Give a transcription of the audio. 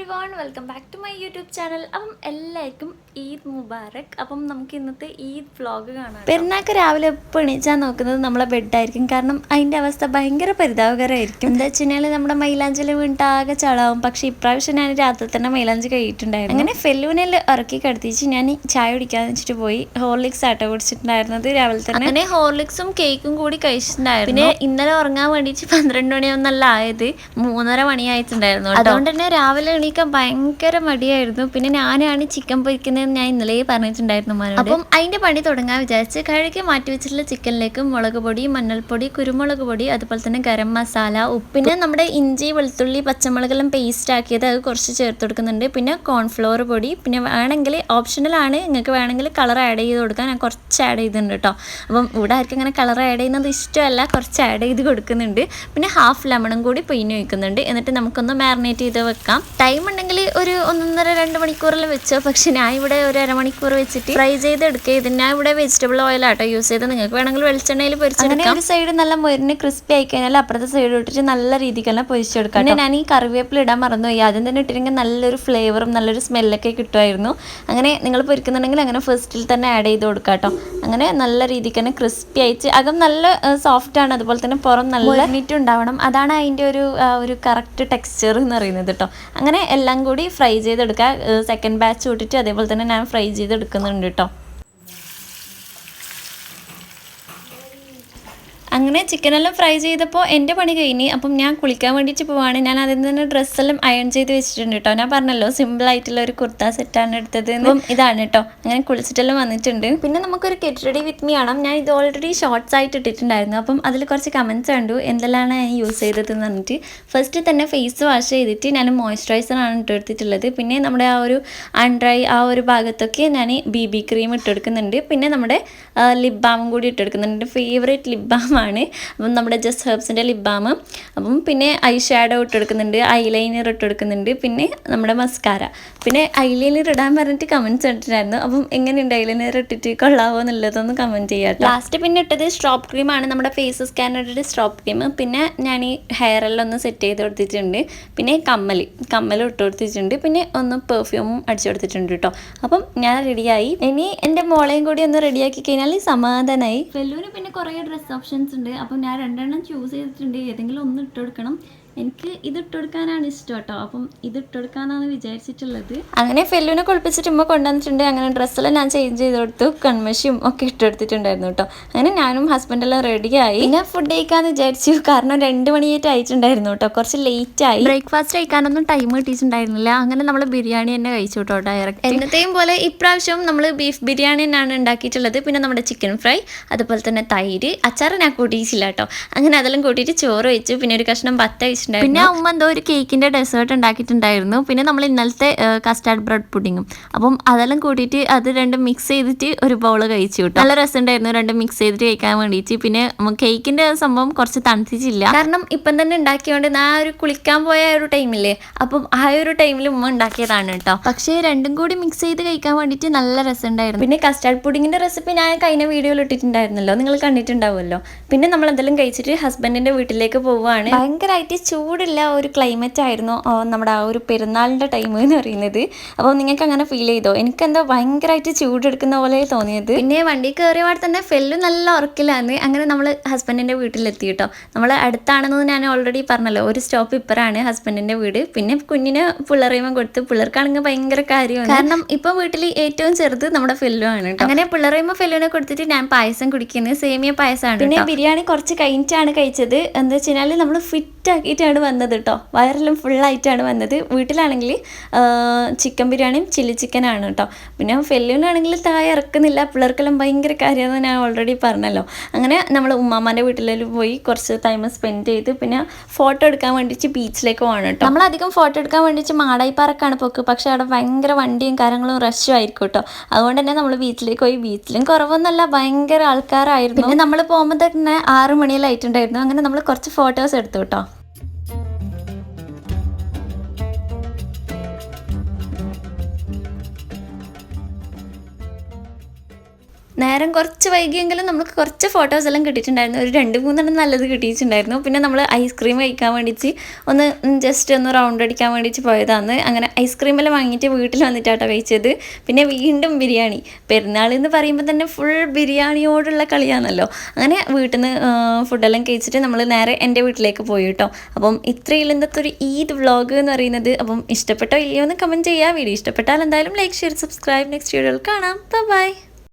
Everyone welcome back to my YouTube channel അപ്പം എല്ലാവർക്കും ഈദ് മുബാറക്. അപ്പം നമുക്ക് ഇന്നത്തെ ഈദ് വ്ലോഗ് കാണാം പെരുന്നാക്ക് രാവിലെ എപ്പോൾ എണീച്ചാൽ നോക്കുന്നത് നമ്മളെ ബെഡായിരിക്കും കാരണം അതിന്റെ അവസ്ഥ ഭയങ്കര പരിതാപകരമായിരിക്കും. എന്താ വെച്ച് കഴിഞ്ഞാൽ നമ്മുടെ മൈലാഞ്ചിൽ വീണിട്ട് ആകെ ചളാവും. പക്ഷെ ഇപ്രാവശ്യം ഞാൻ രാത്രി തന്നെ മൈലാഞ്ചി കഴിയിട്ടുണ്ടായിരുന്നു അങ്ങനെ ഫെല്ലൂനിൽ ഇറക്കി കടത്തിച്ച് ഞാൻ ചായ കുടിക്കാന്ന് വെച്ചിട്ട് പോയി. ഹോർലിക്സ് ആട്ടോ കുടിച്ചിട്ടുണ്ടായിരുന്നത് രാവിലെ തന്നെ. അങ്ങനെ ഹോർലിക്സും കേക്കും കൂടി കഴിച്ചിട്ടുണ്ടായിരുന്നു. പിന്നെ ഇന്നലെ ഉറങ്ങാൻ വേണ്ടിയിട്ട് പന്ത്രണ്ട് മണിയൊന്നല്ല ആയത് മൂന്നര മണിയായിട്ടുണ്ടായിരുന്നു. അതുകൊണ്ട് തന്നെ രാവിലെ എണീക്കാൻ ഭയങ്കര മടിയായിരുന്നു. പിന്നെ ഞാനാണ് ചിക്കൻ പൊരിക്കുന്നതെന്ന് ഞാൻ ഇന്നലെ പറഞ്ഞിട്ടുണ്ടായിരുന്നു മനോട്. അപ്പം അതിന്റെ പണി തുടങ്ങാൻ വിചാരിച്ച് കഴുകി മാറ്റി വെച്ചിട്ടുള്ള ചിക്കനിലേക്ക് മുളക് പൊടി മഞ്ഞൾപ്പൊടി കുരുമുളക് പൊടി അതുപോലെ തന്നെ ഗരം മസാല ഉപ്പ് പിന്നെ നമ്മുടെ ഇഞ്ചി വെളുത്തുള്ളി പച്ചമുളകെല്ലാം പേസ്റ്റ് ആക്കിയത് അത് കുറച്ച് ചേർത്ത് കൊടുക്കുന്നുണ്ട്. പിന്നെ കോൺഫ്ലോർ പൊടി പിന്നെ വേണമെങ്കിൽ ഓപ്ഷണലാണ് നിങ്ങൾക്ക് വേണമെങ്കിൽ കളർ ആഡ് ചെയ്ത് കൊടുക്കാൻ ഞാൻ കുറച്ച് ആഡ് ചെയ്തിട്ടുണ്ട് കേട്ടോ അപ്പം ഇവിടെ ആർക്കും ഇങ്ങനെ കളർ ആഡ് ചെയ്യുന്നത് ഇഷ്ടമല്ല. കുറച്ച് ആഡ് ചെയ്ത് കൊടുക്കുന്നുണ്ട്. പിന്നെ ഹാഫ് ലെമണും കൂടി പിഴിഞ്ഞ് വയ്ക്കുന്നുണ്ട് എന്നിട്ട് നമുക്കൊന്ന് മാറിനേറ്റ് ചെയ്ത് വെക്കാം. ടൈം ഉണ്ടെങ്കിൽ ഒരു ഒന്നൊന്നര രണ്ട് മണിക്കൂറെല്ലാം വെച്ചോ. പക്ഷെ ഞാൻ ഇവിടെ ഒരു അരമണിക്കൂർ വെച്ചിട്ട് ഫ്രൈ ചെയ്ത് എടുക്കുക ഇത് ഞാൻ ഇവിടെ വെജിറ്റബിൾ ഓയിലാട്ടോ ആട്ടോ യൂസ് ചെയ്ത് നിങ്ങൾക്ക് വേണമെങ്കിൽ വെളിച്ചെണ്ണയിൽ പൊരിച്ചെടുക്കാം. ഒരു സൈഡ് നല്ല മുരിന് ക്രിസ്പി ആയി കഴിഞ്ഞാൽ അപ്പുറത്തെ സൈഡ് ഇട്ടിട്ട് നല്ല രീതിക്കെല്ലാം പൊരിച്ചെടുക്കാം പിന്നെ ഞാൻ ഈ കറിവേപ്പില ഇടാൻ മറന്നുപോയി ആദ്യം തന്നെ ഇട്ടിരുന്നെങ്കിൽ നല്ലൊരു ഫ്ലേവറും നല്ലൊരു സ്മെല്ലൊക്കെ കിട്ടുമായിരുന്നു. അങ്ങനെ നിങ്ങൾ പൊരിക്കുന്നുണ്ടെങ്കിൽ അങ്ങനെ ഫസ്റ്റിൽ തന്നെ ആഡ് ചെയ്ത് കൊടുക്കാട്ടോ അങ്ങനെ നല്ല രീതിക്ക് തന്നെ ക്രിസ്പി ആയിട്ട് അകം നല്ല സോഫ്റ്റ് ആണ്. അതുപോലെ തന്നെ പുറം നല്ല നീറ്റ് ഉണ്ടാവണം അതാണ് അതിന്റെ ഒരു ഒരു കറക്റ്റ് ടെക്സ്ചർ എന്ന് പറയുന്നത് കേട്ടോ. അങ്ങനെ എല്ലാം കൂടി ഫ്രൈ ചെയ്തെടുക്കുക സെക്കൻഡ് ബാച്ച് വിട്ടിട്ട് അതേപോലെ തന്നെ ഞാൻ ഫ്രൈ ചെയ്തെടുക്കുന്നുണ്ട് കേട്ടോ അങ്ങനെ ചിക്കനെല്ലാം ഫ്രൈ ചെയ്തപ്പോൾ എന്റെ പണി കഴിഞ്ഞ് അപ്പം ഞാൻ കുളിക്കാൻ വേണ്ടിയിട്ട് പോവാണ്. ഞാൻ അതിൽ നിന്ന് ഡ്രസ്സെല്ലാം അയൺ ചെയ്ത് വെച്ചിട്ടുണ്ട് കേട്ടോ ഞാൻ പറഞ്ഞല്ലോ സിമ്പിൾ ആയിട്ടുള്ള ഒരു കുർത്ത സെറ്റാണ് എടുത്തത് അപ്പം ഇതാണ് കേട്ടോ അങ്ങനെ കുളിച്ചിട്ടെല്ലാം വന്നിട്ടുണ്ട്. പിന്നെ നമുക്കൊരു കെറ്റ് റെഡി വിത്ത് മീ ആണ് ഞാൻ ഇത് ഓൾറെഡി ഷോർട്സ് ആയിട്ട് ഇട്ടിട്ടുണ്ടായിരുന്നു. അപ്പം അതിൽ കുറച്ച് കമൻസ് കണ്ടു. എന്തെല്ലാമാണ് ഞാൻ യൂസ് ചെയ്തത് എന്ന് പറഞ്ഞിട്ട്. ഫസ്റ്റ് തന്നെ ഫേസ് വാഷ് ചെയ്തിട്ട് ഞാൻ മോയ്സ്ചറൈസറാണ് ഇട്ടെടുത്തിട്ടുള്ളത് പിന്നെ നമ്മുടെ ആ ഒരു അൺഡ്രൈ ആ ഒരു ഭാഗത്തൊക്കെ ഞാൻ ബി ബി ക്രീം ഇട്ടെടുക്കുന്നുണ്ട് പിന്നെ നമ്മുടെ ലിപ് ബാമും കൂടി ഇട്ടെടുക്കുന്നുണ്ട് ഫേവറേറ്റ് ലിപ് ബാമാണ് അപ്പം നമ്മുടെ ജസ്റ്റ് ഹെർബ്സിന്റെ ലിപ് ബാം അപ്പം പിന്നെ ഐ ഷാഡോ ഇട്ടെടുക്കുന്നുണ്ട് ഐലൈനർ ഇട്ടെടുക്കുന്നുണ്ട് പിന്നെ നമ്മുടെ മസ്കാര പിന്നെ ഐ ലൈനർ ഇടാൻ പറഞ്ഞിട്ട് കമന്റ്സ് ഇട്ടിട്ടുണ്ടായിരുന്നു. അപ്പം എങ്ങനെയുണ്ട് ഐ ലൈനർ ഇട്ടിട്ട് കൊള്ളാവോ എന്നുള്ളതൊന്ന് കമന്റ് ചെയ്യാം ലാസ്റ്റ് പിന്നെ ഇട്ടത് സ്ട്രോപ്പ് ക്രീമാണ് നമ്മുടെ ഫേസ് സ്കാനറുടെ സ്ട്രോപ്പ് ക്രീം പിന്നെ ഞാൻ ഈ ഹെയറെല്ലാം ഒന്ന് സെറ്റ് ചെയ്ത് കൊടുത്തിട്ടുണ്ട്. പിന്നെ കമ്മൽ കമ്മലും ഇട്ട് കൊടുത്തിട്ടുണ്ട്. പിന്നെ ഒന്ന് പെർഫ്യൂമും അടിച്ചു കൊടുത്തിട്ടുണ്ട് കേട്ടോ. അപ്പം ഞാൻ റെഡിയായി ഇനി എന്റെ മോളെയും കൂടി ഒന്ന് റെഡിയാക്കി കഴിഞ്ഞാൽ സമാധാനമായി വെല്ലൂര് പിന്നെ കുറേ ഡ്രസ് ഓപ്ഷൻസ് ഉണ്ട് അപ്പം ഞാൻ രണ്ടെണ്ണം ചൂസ് ചെയ്തിട്ടുണ്ട്. ഏതെങ്കിലും ഒന്ന് ഇട്ട് കൊടുക്കണം. എനിക്ക് ഇതിട്ട് ഇട്ട് കൊടുക്കാനാണ് ഇഷ്ടം കേട്ടോ. അപ്പം ഇതിട്ട് ഇട്ട് കൊടുക്കാനാണ് വിചാരിച്ചിട്ടുള്ളത്. അങ്ങനെ ഫെല്ലുവിനെ കുളിപ്പിച്ചിട്ട് ഉമ്മ കൊണ്ടുവന്നിട്ടുണ്ട്. അങ്ങനെ ഡ്രസ്സെല്ലാം ഞാൻ ചേഞ്ച് ചെയ്ത് കൊടുത്തു. കൺമഷിയും ഒക്കെ ഇട്ട് കൊടുത്തിട്ടുണ്ടായിരുന്നു കേട്ടോ. അങ്ങനെ ഞാനും ഹസ്ബൻഡെല്ലാം റെഡിയായി പിന്നെ ഫുഡ് കഴിക്കാന്ന് വിചാരിച്ചു. കാരണം രണ്ട് മണിയായിട്ട് ആയിട്ടുണ്ടായിരുന്നു കേട്ടോ. കുറച്ച് ലേറ്റ് ആയി. ബ്രേക്ക്ഫാസ്റ്റ് കഴിക്കാനൊന്നും ടൈം കിട്ടിയിട്ടുണ്ടായിരുന്നില്ല. അങ്ങനെ നമ്മൾ ബിരിയാണി തന്നെ കഴിച്ചു കേട്ടോ ഡയറക്റ്റ് എന്നത്തെയും പോലെ ഇപ്രാവശ്യം നമ്മൾ ബീഫ് ബിരിയാണി തന്നെയാണ് ഉണ്ടാക്കിയിട്ടുള്ളത്. പിന്നെ നമ്മുടെ ചിക്കൻ ഫ്രൈ അതുപോലെ തന്നെ തൈര് അച്ചാർ ഞാൻ കൂട്ടിയിട്ടില്ല കേട്ടോ. അങ്ങനെ അതെല്ലാം കൂട്ടിയിട്ട് ചോറ് വെച്ചു. പിന്നെ ഒരു കഷ്ണം ബത്ത പിന്നെ ഉമ്മ എന്തോ ഒരു കേക്കിന്റെ ഡെസേർട്ട് ഉണ്ടാക്കിയിട്ടുണ്ടായിരുന്നു. പിന്നെ നമ്മൾ ഇന്നലത്തെ കസ്റ്റാർഡ് ബ്രെഡ് പുഡിങ്ങും അപ്പം അതെല്ലാം കൂട്ടിയിട്ട് അത് രണ്ടും മിക്സ് ചെയ്തിട്ട് ഒരു ബൗൾ കഴിച്ചു കിട്ടും നല്ല രസമുണ്ടായിരുന്നു രണ്ടും മിക്സ് ചെയ്തിട്ട് കഴിക്കാൻ വേണ്ടിയിട്ട്. പിന്നെ കേക്കിന്റെ സംഭവം കുറച്ച് തണുത്തിച്ചില്ല കാരണം ഇപ്പം തന്നെ ഉണ്ടാക്കിയോണ്ട് ഞാൻ ആ ഒരു കുളിക്കാൻ പോയ ഒരു ടൈമില്ലേ അപ്പം ആ ഒരു ടൈമിൽ ഉമ്മ ഉണ്ടാക്കിയതാണ് കേട്ടോ പക്ഷേ രണ്ടും കൂടി മിക്സ് ചെയ്ത് കഴിക്കാൻ വേണ്ടിയിട്ട് നല്ല രസമുണ്ടായിരുന്നു. പിന്നെ കസ്റ്റാർഡ് പുഡിങ്ങിന്റെ റെസിപ്പി ഞാൻ കഴിഞ്ഞ വീഡിയോയിൽ ഇട്ടിട്ടുണ്ടായിരുന്നല്ലോ. നിങ്ങൾ കണ്ടിട്ടുണ്ടാവുമല്ലോ. പിന്നെ നമ്മൾ എന്തെല്ലാം കഴിച്ചിട്ട് ഹസ്ബൻഡിന്റെ വീട്ടിലേക്ക് പോവുകയാണ്. ഭയങ്കരമായിട്ട് ചൂടുള്ള ഒരു ക്ലൈമറ്റ് ആയിരുന്നു നമ്മുടെ ആ ഒരു പെരുന്നാളിന്റെ ടൈം എന്ന് പറയുന്നത്. അപ്പോൾ നിങ്ങൾക്ക് അങ്ങനെ ഫീൽ ചെയ്തോ? എനിക്ക് എന്തോ ഭയങ്കരമായിട്ട് ചൂടെടുക്കുന്ന പോലെ തോന്നിയത്. പിന്നെ വണ്ടി കയറിയപാട് തന്നെ ഫെല്ല് നല്ല ഉറക്കിലാണ്. അങ്ങനെ നമ്മൾ ഹസ്ബൻഡിന്റെ വീട്ടിലെത്തി കേട്ടോ. നമ്മൾ അടുത്താണെന്ന് ഞാൻ ഓൾറെഡി പറഞ്ഞല്ലോ. ഒരു സ്റ്റോപ്പ് ഇപ്പറാണ് ഹസ്ബൻഡിന്റെ വീട്. പിന്നെ കുഞ്ഞിന് പിള്ളറയുമ്പോൾ കൊടുത്ത് പിള്ളേർക്കാണെങ്കിൽ ഭയങ്കര കാര്യമാണ്. കാരണം ഇപ്പം വീട്ടിൽ ഏറ്റവും ചെറുത് നമ്മുടെ ഫെല്ലു ആണ് കേട്ടോ. അങ്ങനെ പിള്ളറയുമ്പോൾ ഫെല്ലുവിനെ കൊടുത്തിട്ട് ഞാൻ പായസം കുടിക്കുന്നത് സേമിയ പായസമാണ് പിന്നെ ബിരിയാണി കുറച്ച് കഴിഞ്ഞിട്ടാണ് കഴിച്ചത്. എന്താ വെച്ച് കഴിഞ്ഞാൽ നമ്മൾ ഫിറ്റ് ആക്കിയിട്ടാണ് വന്നത് കേട്ടോ വയറെല്ലാം ഫുള്ളായിട്ടാണ് വന്നത്. വീട്ടിലാണെങ്കിൽ ചിക്കൻ ബിരിയാണിയും ചില്ലി ചിക്കനാണ് കേട്ടോ പിന്നെ ഫെല്ലുവിനാണെങ്കിൽ താഴെ ഇറക്കുന്നില്ല. പിള്ളേർക്കെല്ലാം ഭയങ്കര കാര്യമെന്ന് ഞാൻ ഓൾറെഡി പറഞ്ഞല്ലോ. അങ്ങനെ നമ്മൾ ഉമ്മാമാന്റെ വീട്ടിലെല്ലാം പോയി കുറച്ച് ടൈം സ്പെൻഡ് ചെയ്ത് പിന്നെ ഫോട്ടോ എടുക്കാൻ വേണ്ടിയിട്ട് ബീച്ചിലേക്ക് പോകണം കേട്ടോ നമ്മളധികം ഫോട്ടോ എടുക്കാൻ വേണ്ടിയിട്ട് മാടായിപ്പാറക്കാണ് പോക്ക്. പക്ഷേ അവിടെ ഭയങ്കര വണ്ടിയും കാര്യങ്ങളും റഷും ആയിരിക്കും കേട്ടോ അതുകൊണ്ട് തന്നെ നമ്മൾ ബീച്ചിലേക്ക് പോയി. ബീച്ചിലും കുറവൊന്നല്ല ഭയങ്കര ആൾക്കാരായിരുന്നു. പിന്നെ നമ്മൾ പോകുമ്പോൾ തന്നെ ആറ് മണിയിലായിട്ടുണ്ടായിരുന്നു അങ്ങനെ നമ്മൾ കുറച്ച് ഫോട്ടോസ് എടുത്തു കേട്ടോ നേരം കുറച്ച് വൈകിയെങ്കിലും നമുക്ക് കുറച്ച് ഫോട്ടോസ് എല്ലാം കിട്ടിയിട്ടുണ്ടായിരുന്നു. ഒരു രണ്ട് മൂന്നെണ്ണം നല്ലത് കിട്ടിയിട്ടുണ്ടായിരുന്നു. പിന്നെ നമ്മൾ ഐസ്ക്രീം കഴിക്കാൻ വേണ്ടിയിട്ട് ഒന്ന് ജസ്റ്റ് ഒന്ന് റൗണ്ട് അടിക്കാൻ വേണ്ടിയിട്ട് പോയതാണ്. അങ്ങനെ ഐസ്ക്രീം എല്ലാം വാങ്ങിയിട്ട് വീട്ടിൽ വന്നിട്ടാട്ടോ കഴിച്ചത്. പിന്നെ വീണ്ടും ബിരിയാണി. പെരുന്നാൾ എന്ന് പറയുമ്പോൾ തന്നെ ഫുൾ ബിരിയാണിയോടുള്ള കളിയാണല്ലോ. അങ്ങനെ വീട്ടിൽ നിന്ന് ഫുഡെല്ലാം കഴിച്ചിട്ട് നമ്മൾ നേരെ എന്റെ വീട്ടിലേക്ക് പോയി കേട്ടോ അപ്പം ഇത്രയും ഇന്നത്തെ ഒരു ഈദ് വ്ളോഗ് എന്ന് പറയുന്നത്. അപ്പം ഇഷ്ടപ്പെട്ടോ ഇല്ലയോ എന്ന് കമന്റ് ചെയ്യുക വീഡിയോ ഇഷ്ടപ്പെട്ടാൽ എന്തായാലും ലൈക്ക് ഷെയർ സബ്സ്ക്രൈബ് നെക്സ്റ്റ് വീഡിയോയിൽ കാണാം. ബൈ